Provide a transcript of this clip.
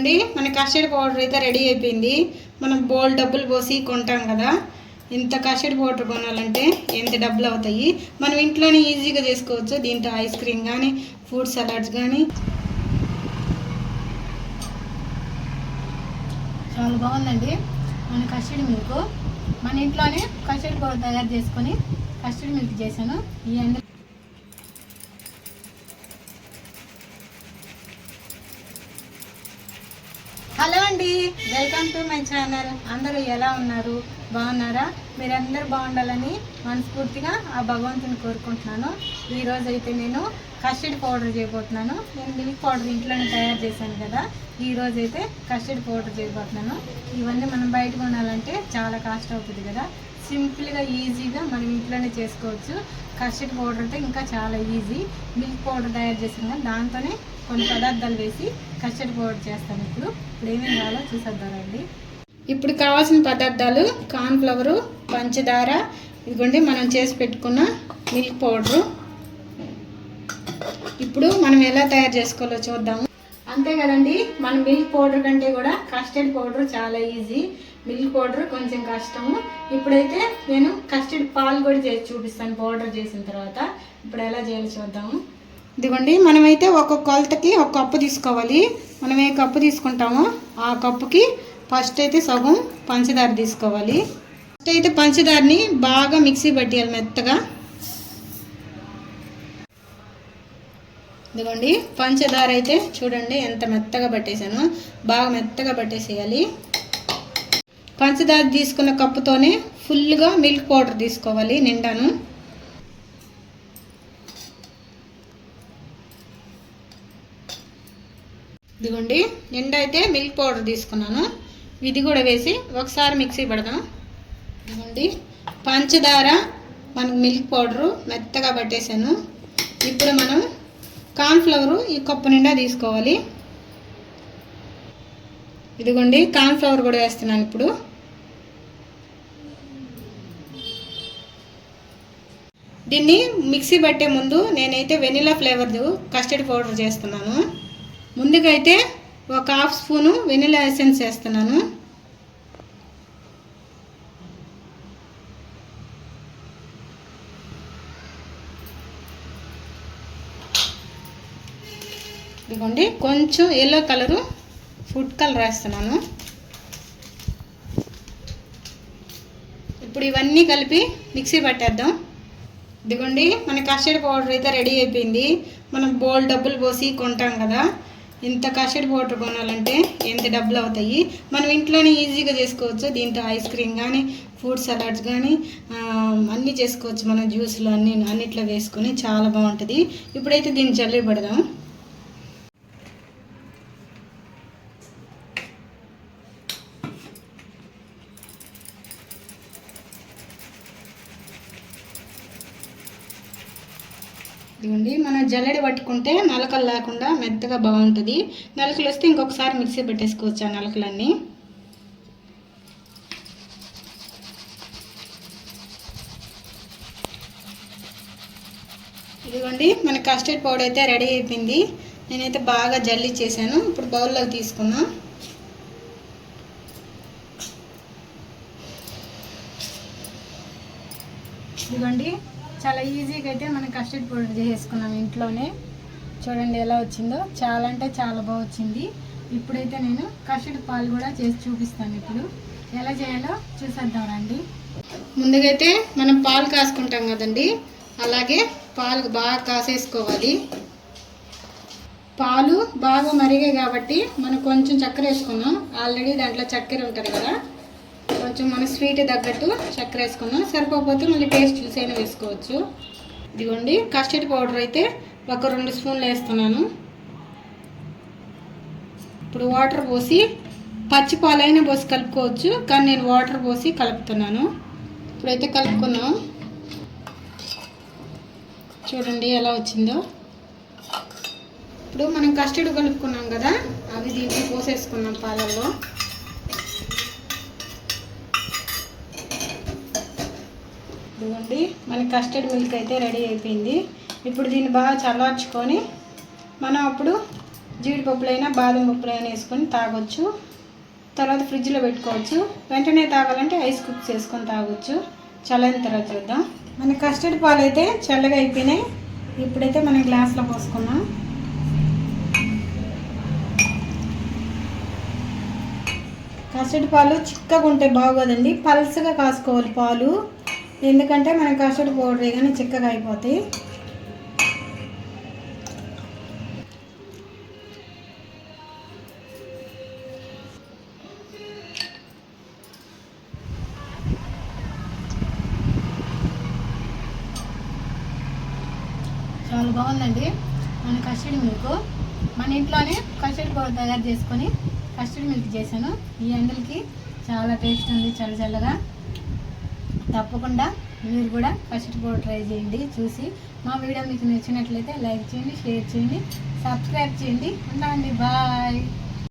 చూడండి మన custard powder అయితే రెడీ అయిపోయింది. మనం బోల్ డబ్బులు పోసి కొంటాం కదా. ఇంత కస్టర్డ్ పౌడర్ కొనాలంటే ఎంత డబ్బులు అవుతాయి? మనం ఇంట్లోనే ఈజీగా చేసుకోవచ్చు. దీంతో ఐస్ క్రీమ్ కానీ ఫ్రూట్ సలాడ్స్ కానీ చాలా బాగుందండి. మన కస్టర్డ్ మిల్క్ మన ఇంట్లోనే కస్టర్డ్ పౌడర్ తయారు చేసుకొని కస్టర్డ్ మిల్క్ చేశాను. ఈ వెల్కమ్ టు మై ఛానల్ అందరూ ఎలా ఉన్నారు? బాగున్నారా? మీరందరూ బాగుండాలని మనస్ఫూర్తిగా ఆ భగవంతుని కోరుకుంటున్నాను. ఈరోజు అయితే నేను కస్టర్డ్ పౌడర్ చేయబోతున్నాను. నేను మిల్క్ పౌడర్ ఇంట్లోనే తయారు చేశాను కదా. ఈరోజు అయితే కస్టర్డ్ పౌడర్ చేయబోతున్నాను. ఇవన్నీ మనం బయట కొనాలంటే చాలా కాస్ట్ అవుతుంది కదా. సింపుల్గా ఈజీగా మనం ఇంట్లోనే చేసుకోవచ్చు. కస్టర్డ్ పౌడర్ అంటే ఇంకా చాలా ఈజీ మిల్క్ పౌడర్ తయారు చేసాం కదా దాంతోనే కొన్ని పదార్థాలు వేసి కస్టర్డ్ పౌడర్ చేస్తాను ఇప్పుడు. ఇప్పుడు ఏమేమి కావాలో చూసేద్దామండి. ఇప్పుడు కావాల్సిన పదార్థాలు కార్న్ఫ్లవరు పంచదార ఇదిగోండి మనం చేసి పెట్టుకున్న మిల్క్ పౌడరు. ఇప్పుడు మనం ఎలా తయారు చేసుకోవాలో చూద్దాము. అంతే కదండి మన మిల్క్ పౌడర్ కంటే కూడా కస్టర్డ్ పౌడర్ చాలా ఈజీ. మిల్క్ పౌడర్ కొంచెం కష్టము. ఇప్పుడైతే నేను కస్టర్డ్ పాలు కూడా చేసి చూపిస్తాను పౌడర్ చేసిన తర్వాత. ఇప్పుడు ఎలా చేయాలో చూద్దాము. ఇదిగోండి మనమైతే ఒక కొలతకి ఒక కప్పు తీసుకోవాలి. మనం ఏ కప్పు తీసుకుంటామో ఆ కప్పుకి ఫస్ట్ అయితే సగం పంచదార తీసుకోవాలి. ఫస్ట్ అయితే పంచదారని బాగా మిక్సీ పట్టేయాలి మెత్తగా. ఇదిగోండి పంచదార అయితే చూడండి ఎంత మెత్తగా పట్టేశాను బాగా మెత్తగా పట్టేసేయాలి. పంచదార తీసుకున్న కప్పుతోనే ఫుల్గా మిల్క్ పౌడర్ తీసుకోవాలి నిండాను. ఇదిగోండి నిండా అయితే మిల్క్ పౌడర్ తీసుకున్నాను. ఇది కూడా వేసి ఒకసారి మిక్సీ పడదాం ఇదిగోండి పంచదార మనకు మిల్క్ పౌడరు మెత్తగా పట్టేశాను ఇప్పుడు మనం కార్న్ఫ్లవరు ఈ కప్పు నిండా తీసుకోవాలి. ఇదిగోండి కార్న్ఫ్లవర్ కూడా వేస్తున్నాను ఇప్పుడు. దీన్ని మిక్సీ పట్టే ముందు నేనైతే వెనిలా ఫ్లేవర్ కస్టర్డ్ పౌడర్ చేస్తున్నాను. ముందుకైతే ఒక హాఫ్ స్పూను వెనిలా ఎసెన్స్ వేస్తున్నాను. ఇదిగోండి కొంచెం ఎల్లో కలరు ఫుడ్ కలర్ వేస్తున్నాను. ఇప్పుడు ఇవన్నీ కలిపి మిక్సీ పట్టేద్దాం. ఇదిగోండి మన కస్టర్డ్ పౌడర్ అయితే రెడీ అయిపోయింది. మనం బోల్ డబ్బులు పోసి కొంటాం కదా. ఇంత కస్టర్డ్ పౌడర్ కొనాలంటే ఎంత డబ్బులు అవుతాయి? మనం ఇంట్లోనే ఈజీగా చేసుకోవచ్చు. దీంతో ఐస్ క్రీమ్ కానీ ఫ్రూట్ సలాడ్స్ కానీ అన్నీ చేసుకోవచ్చు. మన జ్యూస్లు అన్ని అన్నిట్లో వేసుకొని చాలా బాగుంటుంది. ఇప్పుడైతే దీన్ని జల్లి పెడదాం. ఇదిగోండి మనం జల్లెడ పట్టుకుంటే నలకలు లేకుండా మెత్తగా బాగుంటుంది. నలకలు వస్తే ఇంకొకసారి మిక్సీ పెట్టేసుకోవచ్చు ఆ నలకలన్నీ. ఇదిగోండి మన కస్టర్డ్ పౌడర్ అయితే రెడీ అయిపోయింది. నేనైతే బాగా జల్లి చేశాను. ఇప్పుడు బౌల్లోకి తీసుకున్నాం. ఇదిగోండి చాలా ఈజీగా అయితే మనం కస్టర్డ్ పౌడర్ చేసేసుకున్నాం ఇంట్లోనే. చూడండి ఎలా వచ్చిందో. చాలా అంటే చాలా బాగా వచ్చింది. ఇప్పుడైతే నేను కస్టర్డ్ పాలు కూడా చేసి చూపిస్తాను ఇప్పుడు. ఎలా చేయాలో చూసేద్దాం రండి. ముందుగైతే మనం పాలు కాసుకుంటాం కదండి. అలాగే పాలు బాగా కాసేసుకోవాలి. పాలు బాగా మరిగాయి కాబట్టి మనం కొంచెం చక్కెర వేసుకున్నాం. ఆల్రెడీ దాంట్లో చక్కెర ఉంటుంది కదా. కొంచెం మన స్వీట్ తగ్గట్టు చక్కెర వేసుకున్నాం సరిపోకపోతే మళ్ళీ టేస్ట్ చూసైనా వేసుకోవచ్చు. ఇదిగోండి కస్టర్డ్ పౌడర్ అయితే ఒక రెండు స్పూన్లు వేస్తున్నాను. ఇప్పుడు వాటర్ పోసి పచ్చి పాలైనా పోసి కలుపుకోవచ్చు కానీ నేను వాటర్ పోసి కలుపుతున్నాను. ఇప్పుడైతే కలుపుకున్నాం చూడండి ఎలా వచ్చిందో. ఇప్పుడు మనం కస్టర్డ్ కలుపుకున్నాం కదా అవి దీంట్లో పోసేసుకున్నాం పాలల్లో. ఇదిగోండి. మన కస్టర్డ్ మిల్క్ అయితే రెడీ అయిపోయింది. ఇప్పుడు దీన్ని బాగా చల్లార్చుకొని మనం అప్పుడు జీడిపప్పులైనా బాదం పప్పులైనా వేసుకొని తాగొచ్చు. తర్వాత ఫ్రిడ్జ్లో పెట్టుకోవచ్చు. వెంటనే తాగాలంటే ఐస్ కుక్ వేసుకొని తాగొచ్చు. చల్లని తర్వాత చూద్దాం. మన కస్టర్డ్ పాలు అయితే చల్లగా అయిపోయినాయి. ఇప్పుడైతే మనం గ్లాస్లో పోసుకున్నాం కస్టర్డ్ పాలు చిక్కగా ఉంటే బాగోదండి. పల్సగా కాసుకోవాలి పాలు. ఎందుకంటే మనం కస్టర్డ్ పౌడర్ కానీ చిక్కగా అయిపోతాయి. చాలా బాగుందండి. మన కస్టర్డ్ మిల్క్. మన ఇంట్లోనే కస్టర్డ్ పౌడర్ తయారు చేసుకొని కస్టర్డ్ మిల్క్ చేశాను. ఈ ఎండలకి చాలా టేస్ట్ ఉంది చల్ల చల్లగా. తప్పకుండా మీరు కూడా ఫస్ట్ కూడా ట్రై చేయండి చూసి మా వీడియో మీకు నచ్చినట్లయితే లైక్ చేయండి షేర్ చేయండి సబ్స్క్రైబ్ చేయండి. ఉంటామండి బాయ్.